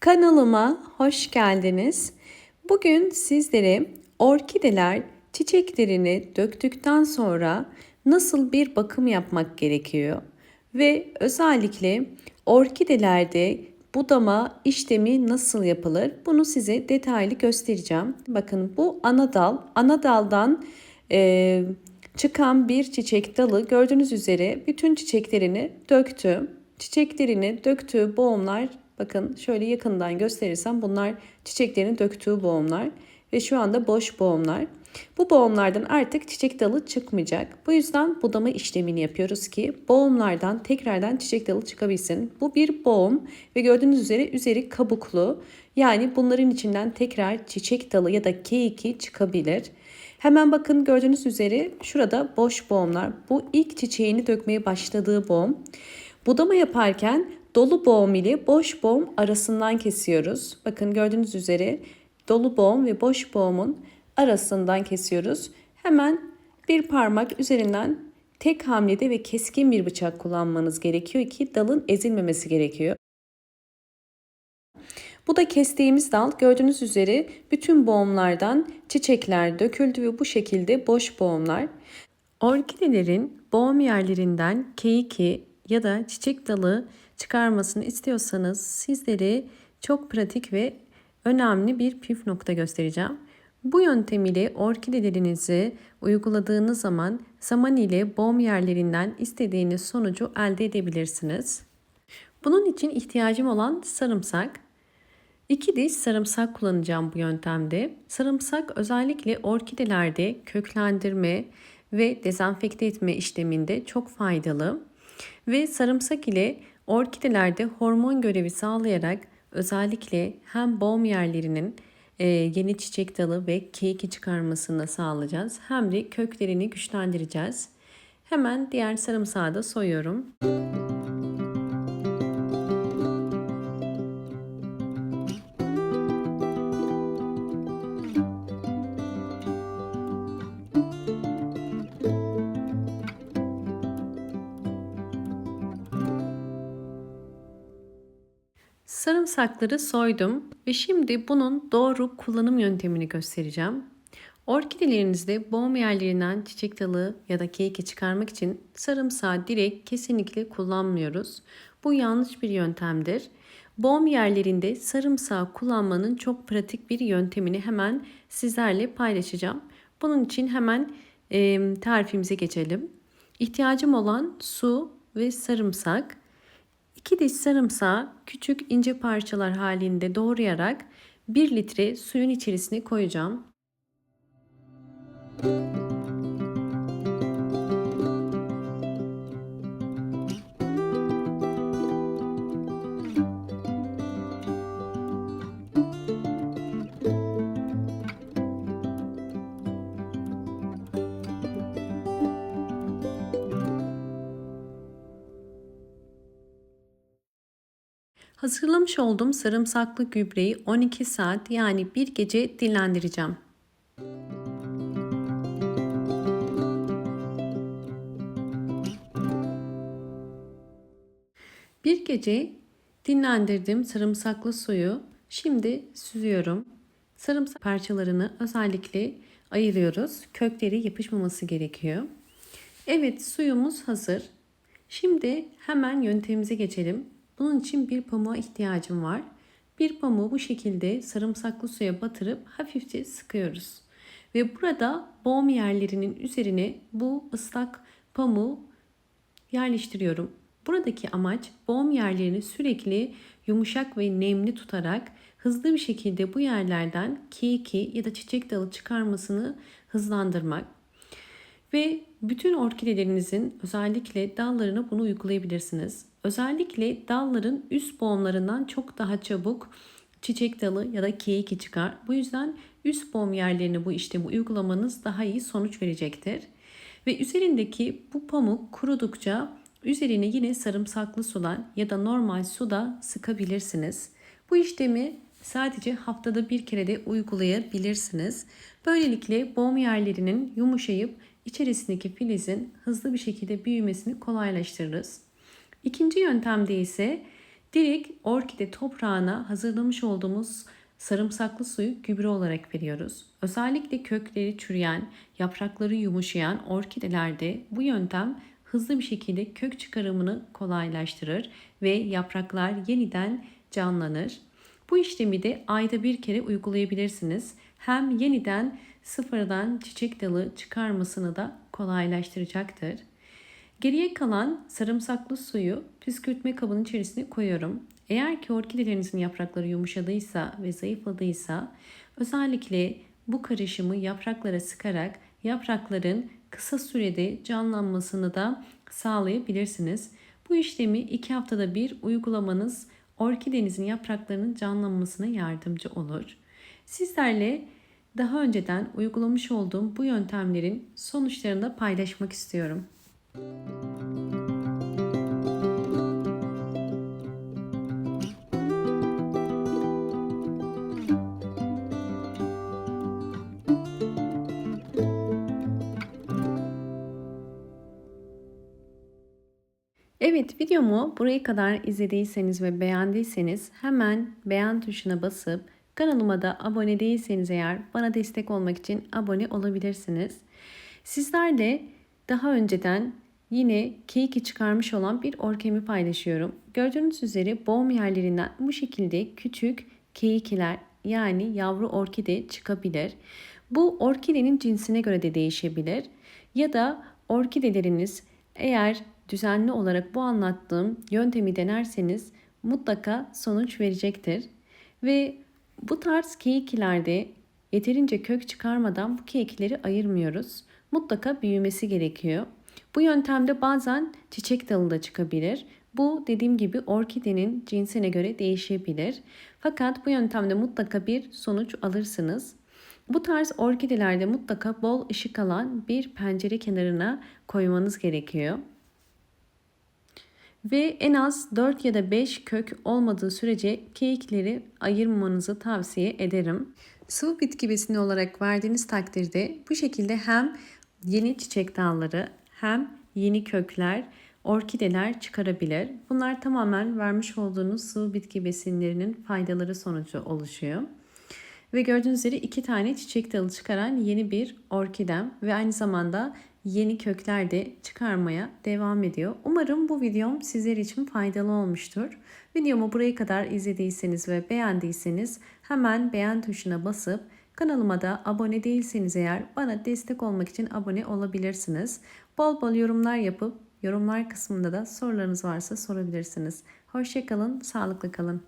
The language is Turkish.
Kanalıma hoş geldiniz. Bugün sizlere orkideler çiçeklerini döktükten sonra nasıl bir bakım yapmak gerekiyor ve özellikle orkidelerde budama işlemi nasıl yapılır bunu size detaylı göstereceğim. Bakın bu ana dal, ana daldan e, çıkan bir çiçek dalı gördüğünüz üzere bütün çiçeklerini döktü. Çiçeklerini döktüğü boğumlar bakın şöyle yakından gösterirsem bunlar çiçeklerini döktüğü boğumlar ve şu anda boş boğumlar. Bu boğumlardan artık çiçek dalı çıkmayacak. Bu yüzden budama işlemini yapıyoruz ki boğumlardan tekrardan çiçek dalı çıkabilsin. Bu bir boğum ve gördüğünüz üzere üzeri kabuklu. Yani bunların içinden tekrar çiçek dalı ya da K2 çıkabilir. Hemen bakın gördüğünüz üzere şurada boş boğumlar. Bu ilk çiçeğini dökmeye başladığı boğum. Budama yaparken dolu boğum ile boş boğum arasından kesiyoruz. Bakın gördüğünüz üzere dolu boğum ve boş boğumun arasından kesiyoruz. Hemen bir parmak üzerinden tek hamlede ve keskin bir bıçak kullanmanız gerekiyor ki dalın ezilmemesi gerekiyor. Bu da kestiğimiz dal gördüğünüz üzere bütün boğumlardan çiçekler döküldü ve bu şekilde boş boğumlar. Orkidelerin boğum yerlerinden keyiki ya da çiçek dalı çıkarmasını istiyorsanız sizlere çok pratik ve önemli bir püf nokta göstereceğim. Bu yöntem ile orkidelerinizi uyguladığınız zaman zaman ile boğum yerlerinden istediğiniz sonucu elde edebilirsiniz. Bunun için ihtiyacım olan sarımsak. İki diş sarımsak kullanacağım bu yöntemde. Sarımsak özellikle orkidelerde köklendirme ve dezenfekte etme işleminde çok faydalı. Ve sarımsak ile orkidelerde hormon görevi sağlayarak özellikle hem boğum yerlerinin e, yeni çiçek dalı ve keyiki çıkarmasını sağlayacağız. Hem de köklerini güçlendireceğiz. Hemen diğer sarımsağı da soyuyorum. Sarımsakları soydum ve şimdi bunun doğru kullanım yöntemini göstereceğim. Orkidelerinizde boğum yerlerinden çiçek dalı ya da keyke çıkarmak için sarımsağı direkt kesinlikle kullanmıyoruz. Bu yanlış bir yöntemdir. Boğum yerlerinde sarımsağı kullanmanın çok pratik bir yöntemini hemen sizlerle paylaşacağım. Bunun için hemen e, tarifimize geçelim. İhtiyacım olan su ve sarımsak. 2 diş sarımsağı küçük ince parçalar halinde doğrayarak 1 litre suyun içerisine koyacağım. Hazırlamış olduğum sarımsaklı gübreyi 12 saat yani bir gece dinlendireceğim. Bir gece dinlendirdim sarımsaklı suyu. Şimdi süzüyorum. Sarımsak parçalarını özellikle ayırıyoruz. Kökleri yapışmaması gerekiyor. Evet suyumuz hazır. Şimdi hemen yöntemimize geçelim. Bunun için bir pamuğa ihtiyacım var. Bir pamuğu bu şekilde sarımsaklı suya batırıp hafifçe sıkıyoruz. Ve burada boğum yerlerinin üzerine bu ıslak pamuğu yerleştiriyorum. Buradaki amaç boğum yerlerini sürekli yumuşak ve nemli tutarak hızlı bir şekilde bu yerlerden kiki ya da çiçek dalı çıkarmasını hızlandırmak. Ve bütün orkidelerinizin özellikle dallarına bunu uygulayabilirsiniz. Özellikle dalların üst boğumlarından çok daha çabuk çiçek dalı ya da keyiki çıkar. Bu yüzden üst boğum yerlerine bu işlemi uygulamanız daha iyi sonuç verecektir. Ve üzerindeki bu pamuk kurudukça üzerine yine sarımsaklı sular ya da normal suda sıkabilirsiniz. Bu işlemi sadece haftada bir kere de uygulayabilirsiniz. Böylelikle boğum yerlerinin yumuşayıp içerisindeki filizin hızlı bir şekilde büyümesini kolaylaştırırız. İkinci yöntemde ise direkt orkide toprağına hazırlamış olduğumuz sarımsaklı suyu gübre olarak veriyoruz. Özellikle kökleri çürüyen, yaprakları yumuşayan orkidelerde bu yöntem hızlı bir şekilde kök çıkarımını kolaylaştırır ve yapraklar yeniden canlanır. Bu işlemi de ayda bir kere uygulayabilirsiniz. Hem yeniden sıfırdan çiçek dalı çıkarmasını da kolaylaştıracaktır. Geriye kalan sarımsaklı suyu püskürtme kabının içerisine koyuyorum. Eğer ki orkidelerinizin yaprakları yumuşadıysa ve zayıfladıysa özellikle bu karışımı yapraklara sıkarak yaprakların kısa sürede canlanmasını da sağlayabilirsiniz. Bu işlemi iki haftada bir uygulamanız orkidenizin yapraklarının canlanmasına yardımcı olur. Sizlerle daha önceden uygulamış olduğum bu yöntemlerin sonuçlarını da paylaşmak istiyorum. Evet videomu buraya kadar izlediyseniz ve beğendiyseniz hemen beğen tuşuna basıp kanalıma da abone değilseniz eğer bana destek olmak için abone olabilirsiniz. Sizler de daha önceden yine keyiki çıkarmış olan bir orkemi paylaşıyorum. Gördüğünüz üzere boğum yerlerinden bu şekilde küçük keyikiler yani yavru orkide çıkabilir. Bu orkidenin cinsine göre de değişebilir. Ya da orkideleriniz eğer düzenli olarak bu anlattığım yöntemi denerseniz mutlaka sonuç verecektir. Ve bu tarz keyikilerde yeterince kök çıkarmadan bu keyikleri ayırmıyoruz. Mutlaka büyümesi gerekiyor. Bu yöntemde bazen çiçek dalı da çıkabilir. Bu dediğim gibi orkidenin cinsine göre değişebilir. Fakat bu yöntemde mutlaka bir sonuç alırsınız. Bu tarz orkidelerde mutlaka bol ışık alan bir pencere kenarına koymanız gerekiyor. Ve en az 4 ya da 5 kök olmadığı sürece keyikleri ayırmamanızı tavsiye ederim. Sıvı bitki besini olarak verdiğiniz takdirde bu şekilde hem yeni çiçek dalları hem yeni kökler, orkideler çıkarabilir. Bunlar tamamen vermiş olduğunuz sıvı bitki besinlerinin faydaları sonucu oluşuyor. Ve gördüğünüz üzere iki tane çiçek dalı çıkaran yeni bir orkidem ve aynı zamanda yeni kökler de çıkarmaya devam ediyor. Umarım bu videom sizler için faydalı olmuştur. Videomu buraya kadar izlediyseniz ve beğendiyseniz hemen beğen tuşuna basıp kanalıma da abone değilseniz eğer bana destek olmak için abone olabilirsiniz. Bol bol yorumlar yapıp yorumlar kısmında da sorularınız varsa sorabilirsiniz. Hoşçakalın, sağlıklı kalın.